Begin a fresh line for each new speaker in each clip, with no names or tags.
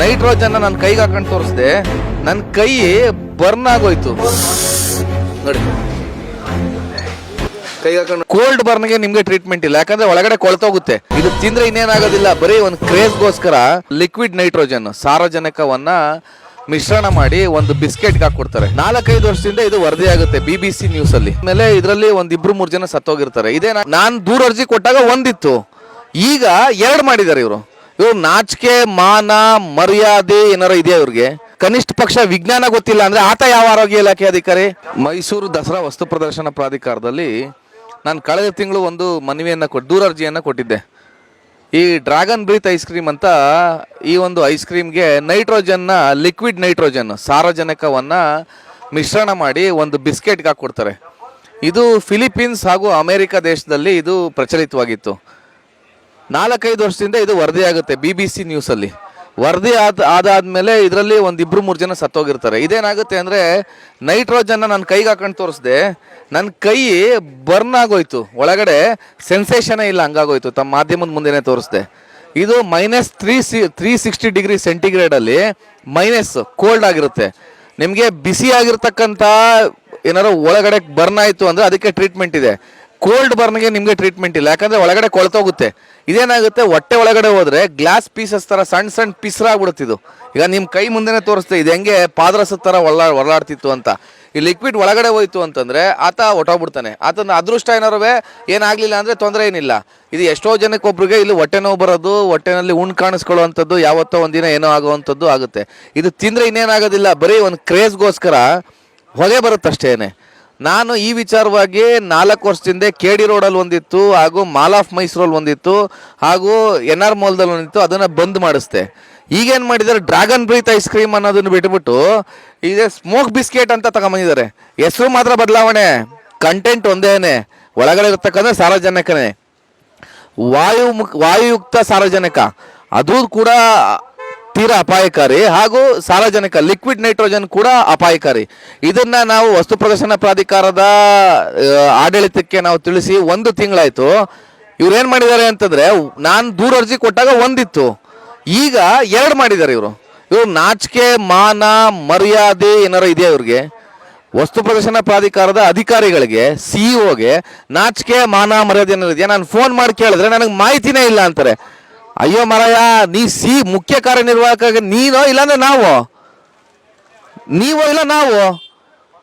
Nitrogen ನನ್ನ ಕೈಗೆ ಹಾಕೊಂಡು ತೋರಿಸ್ದೆ. ನನ್ನ ಕೈ ಬರ್ನ್ ಆಗೋಯ್ತು. ನೋಡಿ. ಕೈ ಹಾಕೊಂಡು ಕೋಲ್ಡ್ ಬರ್ನ್ಗೆ ನಿಮ್ಗೆ ಟ್ರೀಟ್ಮೆಂಟ್ ಇಲ್ಲ. ಯಾಕಂದ್ರೆ ಒಳಗಡೆ ಕೊಳ್ತೋಗುತ್ತೆ. ಇದು ತಿಂದ್ರೆ ಇನ್ನೇನಾಗೋದಿಲ್ಲ. ಬರೀ ಒಂದು ಕ್ರೇಜ್ಗೋಸ್ಕರ ಲಿಕ್ವಿಡ್ ನೈಟ್ರೋಜನ್ ಸಾರಜನಕವನ್ನ ಮಿಶ್ರಣ ಮಾಡಿ ಒಂದು ಬಿಸ್ಕೆಟ್ಗೆ ಹಾಕೊಡ್ತಾರೆ. ನಾಲ್ಕೈದು ವರ್ಷದಿಂದ ಇದು ವರದಿ ಆಗುತ್ತೆ ಬಿ ಬಿ ಸಿ ನ್ಯೂಸ್ ಅಲ್ಲಿ. ಆಮೇಲೆ ಇದರಲ್ಲಿ ಒಂದ್ ಇಬ್ರು ಮೂರು ಜನ ಸತ್ತೋಗಿರ್ತಾರೆ. ಇದೇ ನಾನು ದೂರ ಅರ್ಜಿ ಕೊಟ್ಟಾಗ ಒಂದಿತ್ತು. ಈಗ ಎರಡು ಮಾಡಿದ್ದಾರೆ ಇವರು. ಇವ್ರು ನಾಚಿಕೆ, ಮಾನ, ಮರ್ಯಾದೆ ಏನಾರ ಇದೆಯಾ ಇವ್ರಿಗೆ? ಕನಿಷ್ಠ ಪಕ್ಷ ವಿಜ್ಞಾನ ಗೊತ್ತಿಲ್ಲ ಅಂದ್ರೆ ಆತ ಯಾವ ಆರೋಗ್ಯ ಇಲಾಖೆ ಅಧಿಕಾರಿ? ಮೈಸೂರು ದಸರಾ ವಸ್ತು ಪ್ರದರ್ಶನ ಪ್ರಾಧಿಕಾರದಲ್ಲಿ ನಾನು ಕಳೆದ ತಿಂಗಳು ಒಂದು ಮನವಿಯನ್ನು ಕೊಟ್ಟು ದೂರ ಅರ್ಜಿಯನ್ನು ಕೊಟ್ಟಿದ್ದೆ. ಈ ಡ್ರ್ಯಾಗನ್ ಬ್ರೀತ್ ಐಸ್ ಕ್ರೀಮ್ ಅಂತ ಈ ಒಂದು ಐಸ್ ಕ್ರೀಮ್ಗೆ ನೈಟ್ರೋಜನ್ನ, ಲಿಕ್ವಿಡ್ ನೈಟ್ರೋಜನ್, ಸಾರಜನಕವನ್ನು ಮಿಶ್ರಣ ಮಾಡಿ ಒಂದು ಬಿಸ್ಕೆಟ್ಗೆ ಹಾಕ್ಕೊಡ್ತಾರೆ ಇದು ಫಿಲಿಪೀನ್ಸ್ ಹಾಗೂ ಅಮೇರಿಕ ದೇಶದಲ್ಲಿ ಇದು ಪ್ರಚಲಿತವಾಗಿತ್ತು. ನಾಲ್ಕೈದು ವರ್ಷದಿಂದ ಇದು ವರದಿ ಆಗುತ್ತೆ ಬಿ ಬಿ ಸಿ ನ್ಯೂಸಲ್ಲಿ ವರದಿ ಆದ, ಆದಾದ್ಮೇಲೆ ಇದರಲ್ಲಿ ಒಂದು ಇಬ್ರು ಮೂರು ಜನ ಸತ್ತೋಗಿರ್ತಾರೆ. ಇದೇನಾಗುತ್ತೆ ಅಂದರೆ, ನೈಟ್ರೋಜನ್ನ ನನ್ನ ಕೈಗೆ ಹಾಕೊಂಡು ತೋರಿಸ್ದೆ. ನನ್ನ ಕೈ ಬರ್ನ್ ಆಗೋಯ್ತು. ಒಳಗಡೆ ಸೆನ್ಸೇಷನೇ ಇಲ್ಲ, ಹಂಗಾಗೋಯ್ತು. ತಮ್ಮ ಮಾಧ್ಯಮದ ಮುಂದೆನೇ ತೋರಿಸ್ದೆ. ಇದು minus three C, three sixty degree ಸೆಂಟಿಗ್ರೇಡಲ್ಲಿ minus cold ಆಗಿರುತ್ತೆ. ನಿಮಗೆ ಬಿಸಿ ಆಗಿರ್ತಕ್ಕಂಥ ಏನಾರು ಒಳಗಡೆ ಬರ್ನ್ ಆಯಿತು ಅಂದರೆ ಅದಕ್ಕೆ ಟ್ರೀಟ್ಮೆಂಟ್ ಇದೆ. ಕೋಲ್ಡ್ ಬರ್ನ್ಗೆ ನಿಮಗೆ ಟ್ರೀಟ್ಮೆಂಟ್ ಇಲ್ಲ. ಯಾಕಂದರೆ ಒಳಗಡೆ ಕೊಳ್ತೋಗುತ್ತೆ ಇದೇನಾಗುತ್ತೆ? ಹೊಟ್ಟೆ ಒಳಗಡೆ ಹೋದರೆ ಗ್ಲಾಸ್ ಪೀಸಸ್ ಥರ ಸಣ್ಣ ಸಣ್ಣ ಪಿಸ್ರಾಗ್ಬಿಡುತ್ತೆ ಇದು. ಈಗ ನಿಮ್ಮ ಕೈ ಮುಂದೆನೆ ತೋರಿಸ್ತೆ, ಇದು ಹೆಂಗೆ ಪಾದರಸದ ಥರ ಒಳ್ಳ ಒಳ್ಳಾಡ್ತಿತ್ತು ಅಂತ. ಈ ಲಿಕ್ವಿಡ್ ಒಳಗಡೆ ಹೋಯ್ತು ಅಂತಂದರೆ ಆತ ಹೊಟ್ಟೋಗ್ಬಿಡ್ತಾನೆ ಆತನ ಅದೃಷ್ಟ ಏನಾರು ಏನಾಗಲಿಲ್ಲ ಅಂದರೆ ತೊಂದರೆ ಏನಿಲ್ಲ. ಇದು ಎಷ್ಟೋ ಜನಕ್ಕೆ ಒಬ್ರಿಗೆ ಇಲ್ಲಿ ಹೊಟ್ಟೆ ನೋವು ಬರೋದು, ಹೊಟ್ಟೆನಲ್ಲಿ ಉಣ್ ಕಾಣಿಸ್ಕೊಳ್ಳುವಂಥದ್ದು, ಯಾವತ್ತೋ ಒಂದಿನ ಏನೋ ಆಗುವಂಥದ್ದು ಆಗುತ್ತೆ. ಇದು ತಿಂದರೆ ಇನ್ನೇನಾಗೋದಿಲ್ಲ. ಬರೀ ಒಂದು ಕ್ರೇಜ್ಗೋಸ್ಕರ ಹೊಗೆ ಬರುತ್ತಷ್ಟೇನೆ. ನಾನು ಈ ವಿಚಾರವಾಗಿ ನಾಲ್ಕು ವರ್ಷದಿಂದ ಕೆ ಡಿ ರೋಡಲ್ಲಿ ಒಂದಿತ್ತು ಹಾಗೂ ಮಾಲ್ ಆಫ್ ಮೈಸೂರಲ್ಲಿ ಒಂದಿತ್ತು ಹಾಗೂ ಎನ್ ಆರ್ ಮಾಲ್ದಲ್ಲಿ ಒಂದಿತ್ತು, ಅದನ್ನು ಬಂದ್ ಮಾಡಿಸ್ದೆ. ಈಗೇನು ಮಾಡಿದ್ದಾರೆ ಡ್ರ್ಯಾಗನ್ ಬ್ರೀತ್ ಐಸ್ ಕ್ರೀಮ್ ಅನ್ನೋದನ್ನು ಬಿಟ್ಬಿಟ್ಟು ಇದೆ ಸ್ಮೋಕ್ ಬಿಸ್ಕೆಟ್ ಅಂತ ತಗೊಂಬಂದಿದ್ದಾರೆ. ಹೆಸರು ಮಾತ್ರ ಬದಲಾವಣೆ. ಕಂಟೆಂಟ್ ಒಂದೇನೆ ಒಳಗಡೆ ಇರ್ತಕ್ಕಂಥ ಸಾರ್ವಜನಿಕನೇ. ವಾಯು ಮುಕ್ ವಾಯುಯುಕ್ತ ಸಾರ್ವಜನಿಕ. ಅದು ಕೂಡ ತೀರಾ ಅಪಾಯಕಾರಿ ಹಾಗೂ ಸಾರ್ವಜನಿಕ ಲಿಕ್ವಿಡ್ ನೈಟ್ರೋಜನ್ ಕೂಡ ಅಪಾಯಕಾರಿ. ಇದನ್ನ ನಾವು ವಸ್ತು ಪ್ರದರ್ಶನ ಪ್ರಾಧಿಕಾರದ ಆಡಳಿತಕ್ಕೆ ನಾವು ತಿಳಿಸಿ ಒಂದು ತಿಂಗಳಾಯ್ತು. ಇವ್ರು ಏನ್ ಮಾಡಿದ್ದಾರೆ ಅಂತಂದ್ರೆ, ನಾನು ದೂರ ಅರ್ಜಿ ಕೊಟ್ಟಾಗ ಒಂದಿತ್ತು. ಈಗ ಎರಡು ಮಾಡಿದ್ದಾರೆ ಇವರು. ಇವ್ರು ನಾಚಿಕೆ, ಮಾನ, ಮರ್ಯಾದೆ ಏನಾರ ಇದೆಯಾ ಇವ್ರಿಗೆ? ವಸ್ತು ಪ್ರದರ್ಶನ ಪ್ರಾಧಿಕಾರದ ಅಧಿಕಾರಿಗಳಿಗೆ ಸಿಇಒಗೆ ನಾಚಿಕೆ, ಮಾನ, ಮರ್ಯಾದೆ ಏನಾರು ಇದೆಯಾ? ನಾನು ಫೋನ್ ಮಾಡಿ ಕೇಳಿದ್ರೆ ನನಗೆ ಮಾಹಿತಿನೇ ಇಲ್ಲ ಅಂತಾರೆ. ಅಯ್ಯೋ ಮರಯ್ಯ ನೀ ಸಿ ಮುಖ್ಯ ಕಾರ್ಯನಿರ್ವಾಹಕ ನೀನೋ ಇಲ್ಲಾಂದ್ರೆ ನಾವು? ನೀವೋ ಇಲ್ಲ ನಾವು?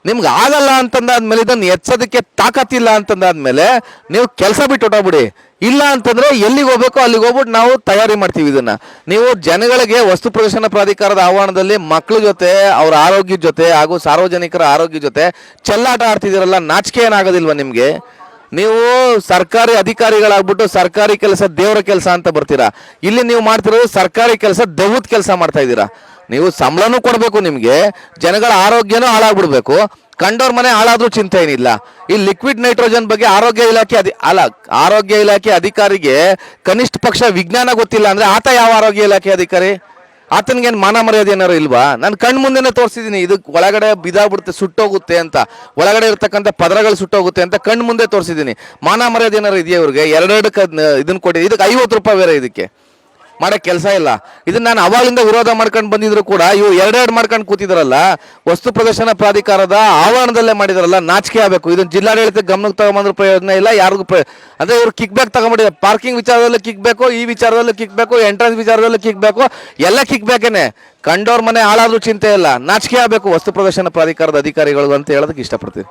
ನಿಮ್ಗೆ ಆಗಲ್ಲ ಅಂತಂದಾದ್ಮೇಲೆ ಇದನ್ನು ಎಚ್ಚೋದಕ್ಕೆ ತಾಕತ್ತಿಲ್ಲ ಅಂತಂದಾದ್ಮೇಲೆ ನೀವು ಕೆಲಸ ಬಿಟ್ಟು ಹೊಟ್ಟೋಗ್ಬಿಡಿ ಇಲ್ಲ ಅಂತಂದ್ರೆ ಎಲ್ಲಿಗೆ ಹೋಗ್ಬೇಕೋ ಅಲ್ಲಿಗೆ ಹೋಗ್ಬಿಟ್ಟು ನಾವು ತಯಾರಿ ಮಾಡ್ತೀವಿ ಇದನ್ನ. ನೀವು ಜನಗಳಿಗೆ ವಸ್ತು ಪ್ರದರ್ಶನ ಪ್ರಾಧಿಕಾರದ ಆಹ್ವಾನದಲ್ಲಿ ಮಕ್ಕಳ ಜೊತೆ, ಅವರ ಆರೋಗ್ಯದ ಜೊತೆ ಹಾಗೂ ಸಾರ್ವಜನಿಕರ ಆರೋಗ್ಯ ಜೊತೆ ಚೆಲ್ಲಾಟ ಆಡ್ತಿದ್ದೀರಲ್ಲ, ನಾಚಿಕೆ ಏನಾಗೋದಿಲ್ವಾ ನಿಮಗೆ? ನೀವು ಸರ್ಕಾರಿ ಅಧಿಕಾರಿಗಳಾಗ್ಬಿಟ್ಟು ಸರ್ಕಾರಿ ಕೆಲಸ ದೇವರ ಕೆಲಸ ಅಂತ ಬರ್ತೀರಾ? ಇಲ್ಲಿ ನೀವು ಮಾಡ್ತಿರೋದು ಸರ್ಕಾರಿ ಕೆಲಸ ದೆವ್ವದ ಕೆಲಸ ಮಾಡ್ತಾ ಇದ್ದೀರಾ? ನೀವು ಸಂಬಳನೂ ಕೊಡಬೇಕು ನಿಮಗೆ, ಜನಗಳ ಆರೋಗ್ಯನೂ ಹಾಳಾಗ್ಬಿಡ್ಬೇಕು. ಕಂಡೋರ್ ಮನೆ ಹಾಳಾದ್ರೂ ಚಿಂತೆ ಏನಿಲ್ಲ. ಈ ಲಿಕ್ವಿಡ್ ನೈಟ್ರೋಜನ್ ಬಗ್ಗೆ ಆರೋಗ್ಯ ಇಲಾಖೆ ಅದಿ ಅಲ್ಲ, ಆರೋಗ್ಯ ಇಲಾಖೆ ಅಧಿಕಾರಿಗೆ ಕನಿಷ್ಠ ಪಕ್ಷ ವಿಜ್ಞಾನ ಗೊತ್ತಿಲ್ಲ ಅಂದ್ರೆ ಆತ ಯಾವ ಆರೋಗ್ಯ ಇಲಾಖೆ ಅಧಿಕಾರಿ? ಆತನಿಗೇನು ಮಾನ ಮರ್ಯಾದೆ ಏನಾರು ಇಲ್ವಾ? ನಾನು ಕಣ್ಣು ಮುಂದೆನೆ ತೋರಿಸಿದ್ದೀನಿ ಇದಕ್ಕೆ ಒಳಗಡೆ ಬಿದ್ದಾಗ್ಬಿಡುತ್ತೆ ಸುಟ್ಟೋಗುತ್ತೆ ಅಂತ. ಒಳಗಡೆ ಇರ್ತಕ್ಕಂಥ ಪದರಗಳು ಸುಟ್ಟೋಗುತ್ತೆ ಅಂತ ಕಣ್ಣು ಮುಂದೆ ತೋರಿಸಿದ್ದೀನಿ ಮಾನ ಮರ್ಯಾದೆ ಏನಾರು ಇದೆಯಾ ಇವ್ರಿಗೆ? ಎರಡೆರಡು ಇದನ್ನ ಕೊಟ್ಟಿದ್ದೀನಿ ಇದಕ್ಕೆ ಐವತ್ತು ರೂಪಾಯಿ ಬೇರೆ ಇದಕ್ಕೆ. ಮಾಡಕ್ ಕೆಲಸ ಇಲ್ಲ. ಇದನ್ನ ನಾನು ಅವಾಗಿಂದ ವಿರೋಧ ಮಾಡ್ಕೊಂಡು ಬಂದಿದ್ರು ಕೂಡ ಇವು ಎರಡೆರಡು ಮಾಡ್ಕೊಂಡು ಕೂತಿದ್ರಲ್ಲ, ವಸ್ತು ಪ್ರದರ್ಶನ ಪ್ರಾಧಿಕಾರದ ಆವರಣದಲ್ಲೇ ಮಾಡಿದಾರಲ್ಲ, ನಾಚಿಕೆ ಆಗಬೇಕು. ಇದನ್ನ ಜಿಲ್ಲಾಡಳಿತ ಗಮನಕ್ಕೆ ತಗೊಂಬಂದ್ರೆ ಪ್ರಯೋಜನ ಇಲ್ಲ, ಯಾರಿಗೂ ಅಂದ್ರೆ ಇವ್ರು ಕಿಕ್ ಬ್ಯಾಕ್ ತಗೊಂಬಿಟ್ಟಿದ್ದಾರೆ ಪಾರ್ಕಿಂಗ್ ವಿಚಾರದಲ್ಲಿ ಕಿಕ್ ಬೇಕು ಈ ವಿಚಾರದಲ್ಲಿ ಕಿಕ್ ಬೇಕು ಎಂಟ್ರೆನ್ಸ್ ವಿಚಾರದಲ್ಲಿ ಕಿಕ್ ಬೇಕು ಎಲ್ಲ ಕಿಕ್ ಬೇಕೇನೆ ಕಂಡೋರ್ ಮನೆ ಹಾಳಾದ್ರೂ ಚಿಂತೆ ಇಲ್ಲ, ನಾಚಿಕೆ ಆಗಬೇಕು ವಸ್ತು ಪ್ರದರ್ಶನ ಪ್ರಾಧಿಕಾರದ ಅಧಿಕಾರಿಗಳು ಅಂತ ಹೇಳೋದಕ್ಕೆ ಇಷ್ಟಪಡ್ತೀನಿ.